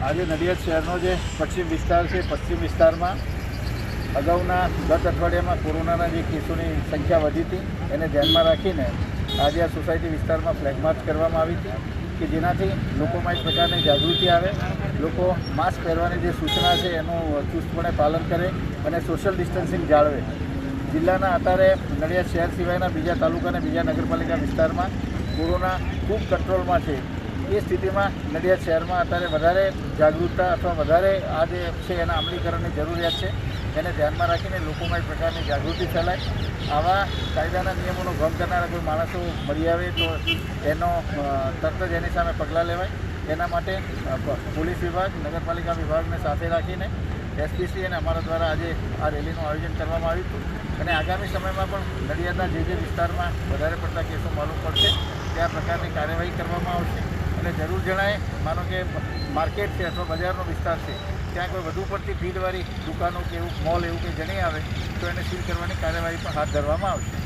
આજે નડિયાદ શહેરનો જે પશ્ચિમ વિસ્તાર છે, પશ્ચિમ વિસ્તારમાં અગાઉના ગત અઠવાડિયામાં કોરોનાના જે કેસોની સંખ્યા વધી હતી. એને ધ્યાનમાં રાખીને આજે આ સોસાયટી વિસ્તારમાં ફ્લેગ માર્ચ કરવામાં આવી હતી કે જેનાથી લોકોમાં એક પ્રકારની જાગૃતિ આવે. લોકો માસ્ક પહેરવાની જે સૂચના છે, એનું ચુસ્તપણે પાલન કરે અને સોશિયલ ડિસ્ટન્સિંગ જાળવે. જિલ્લાના અત્યારે નડિયાદ શહેર સિવાયના બીજા તાલુકા અને બીજા નગરપાલિકા વિસ્તારમાં કોરોના ખૂબ કંટ્રોલમાં છે. એ સ્થિતિમાં નડિયાદ શહેરમાં અત્યારે વધારે જાગૃતતા અથવા વધારે આ જે છે એના અમલીકરણની જરૂરિયાત છે. એને ધ્યાનમાં રાખીને લોકોમાં એક પ્રકારની જાગૃતિ ફેલાય. આવા કાયદાના નિયમોનો ભંગ કરનારા કોઈ માણસો મળી આવે તો એનો તરત જ એની સામે પગલાં લેવાય. એના માટે પોલીસ વિભાગ, નગરપાલિકા વિભાગને સાથે રાખીને એસપીસી અને અમારા દ્વારા આજે આ રેલીનું આયોજન કરવામાં આવ્યું હતું. અને આગામી સમયમાં પણ નડિયાદના જે જે વિસ્તારમાં વધારે પડતા કેસો માલુમ પડશે, ત્યાં પ્રકારની કાર્યવાહી કરવામાં આવશે. અને જરૂર જણાય, માનો કે માર્કેટ છે અથવા બજારનો વિસ્તાર છે, ત્યાં કોઈ વધુ પડતી ભીડવાળી દુકાનો કે એવું મોલ એવું કે જણી આવે, તો એને સીલ કરવાની કાર્યવાહી પણ હાથ ધરવામાં આવશે.